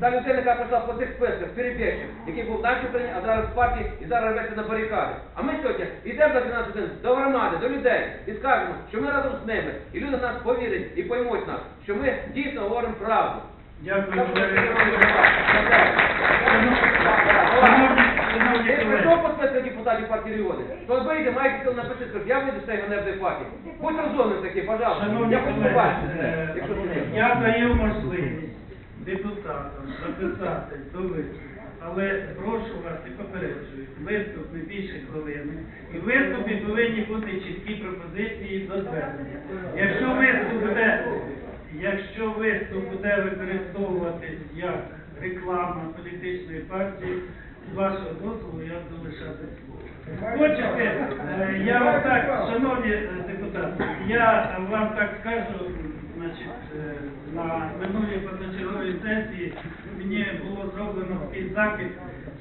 Та людина, яка прийшла по цих списках, перебіжчик, який був нашій а зараз в партії і зараз рветься на барикади. А ми сьогодні йдемо за 12 годин до громади, до людей і скажемо, що ми разом з ними, і люди нас повірять і поймуть нас, що ми дійсно говоримо правду. Дякую, прийшов списку депутатів партії регіони, то вийде, маєте сил напишіть, скажіть, я вийду з цієї ганебної партії. Будь розумним такий, пожалуйста. Я хочу побачити е, я даю можливість депутатам записати до виступу, але прошу вас і попереджую, виступ не більше хвилини, і в виступі повинні бути чіткі пропозиції до звернення. Якщо виступ буде, якщо виступ буде використовуватись як реклама політичної партії, з вашого дозволу я буду лишати слово. Хочете, е, я вам так, шановні е, депутати, я вам так скажу, на минулій позачерговій сесії мені було зроблено такий закид,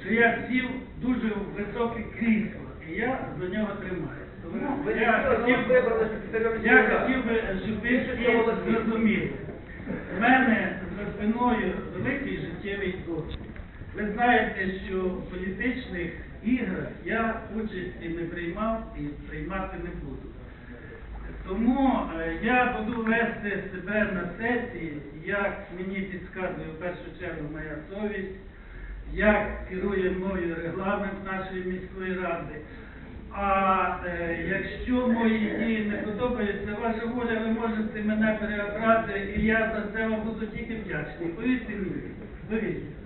що я сів дуже в високе крісло, і я за нього тримаюся. Тому я хотів ну, би, я хотів би, щоб ви всі зрозуміли. У мене за спиною великий життєвий досвід. Ви знаєте, що в політичних іграх я участі не приймав і приймати не буду. Тому е, я буду вести себе на сесії, як мені підказує в першу чергу моя совість, як керує мною регламент нашої міської ради. А е, якщо мої дії не подобаються, ваша воля, ви можете мене переобрати, і я за це вам буду тільки вдячний. Повірте мені, повірте.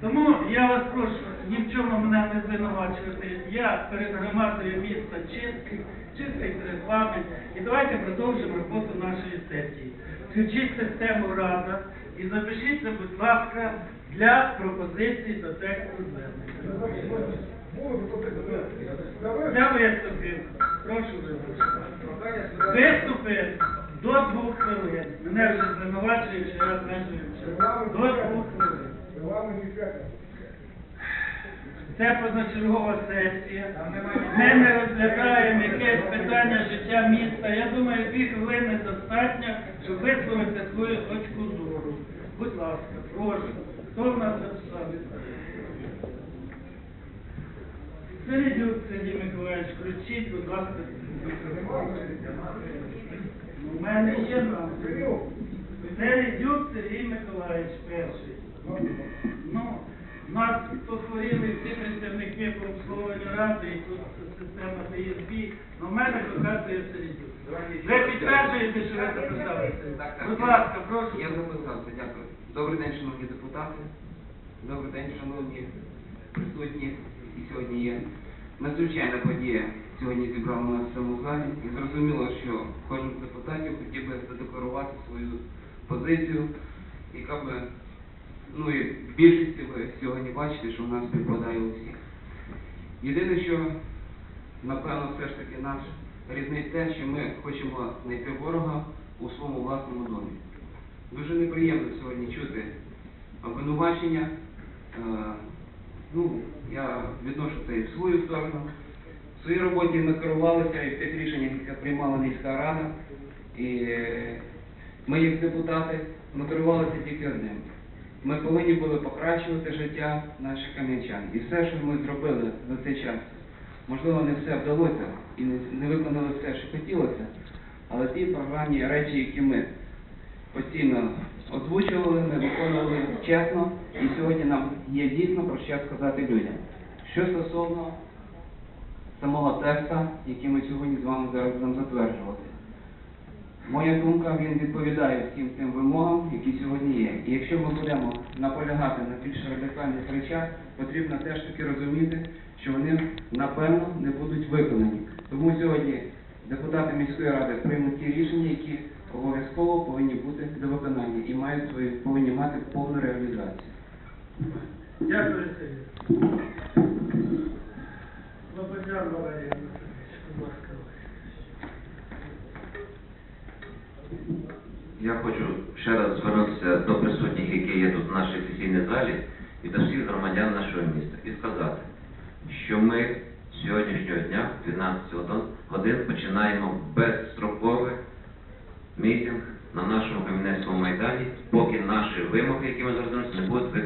Тому я вас прошу ні в чому мене не звинувачувати. Я перед громадою міста чистий, чистий перед вами. І давайте продовжимо роботу нашої сесії. Включіть систему рада і запишіться, будь ласка, для пропозицій до тексту звернення. Для виступів. Прошу вибачити. Виступи до двох хвилин. Мене вже звинувачують, що я час. До двох хвилин. Це позачергова сесія. Ми не розглядаємо якесь питання життя міста. Я думаю, дві хвилини достатньо, щоб висловити свою точку зору. Будь ласка, прошу. Хто в нас записав? Середюк Сергій Миколаївич, включіть, будь ласка. У мене є нам. Середюк Сергій Миколаївич перший. Ну, нас хворіли всі представники по обслуговуванню ради, і тут система ДСБ, але в мене показує Середюк. Ви підтверджуєте, що ви? Так, так. Будь ласка, прошу. Я записався, дякую. Добрий день, шановні депутати. Добрий день, шановні присутні, які сьогодні є. Надзвичайна подія сьогодні зібрала нас в цьому залі. І зрозуміло, що кожен з депутатів хотів би задекларувати свою позицію, яка би, ну і в більшості ви сьогодні бачите, що в нас співпадає у всіх. Єдине, що напевно все ж таки наш різниця те, що ми хочемо знайти ворога у своєму власному домі. Дуже неприємно сьогодні чути обвинувачення. Е, ну, я відношу це і в свою сторону. В своїй роботі ми керувалися і в тих рішеннях, які приймала міська рада, і ми, як депутати, ми керувалися тільки одним. Ми повинні були покращувати життя наших кам'янчан. І все, що ми зробили за цей час, можливо, не все вдалося і не, виконали все, що хотілося, але ті програмні речі, які ми постійно озвучували, ми виконували чесно, і сьогодні нам є дійсно про що сказати людям. Що стосовно самого текста, який ми сьогодні з вами зараз будемо затверджувати. Моя думка, він відповідає всім тим вимогам, які сьогодні є. І якщо ми будемо наполягати на більш радикальних речах, потрібно теж таки розуміти, що вони напевно не будуть виконані. Тому сьогодні депутати міської ради приймуть ті рішення, які обов'язково повинні бути до виконання і мають свої повинні мати повну реалізацію. Дякую, Сергій. Лободян Валерій Анатолійович, будь ласка. Я хочу ще раз звернутися до присутніх, які є тут в нашій сесійній залі, і до всіх громадян нашого міста і сказати, що ми сьогоднішнього дня, 12 годин, починаємо безстроковий мітинг на нашому Кам'янецькому майдані, поки наші вимоги, які ми зараз не будуть виконані.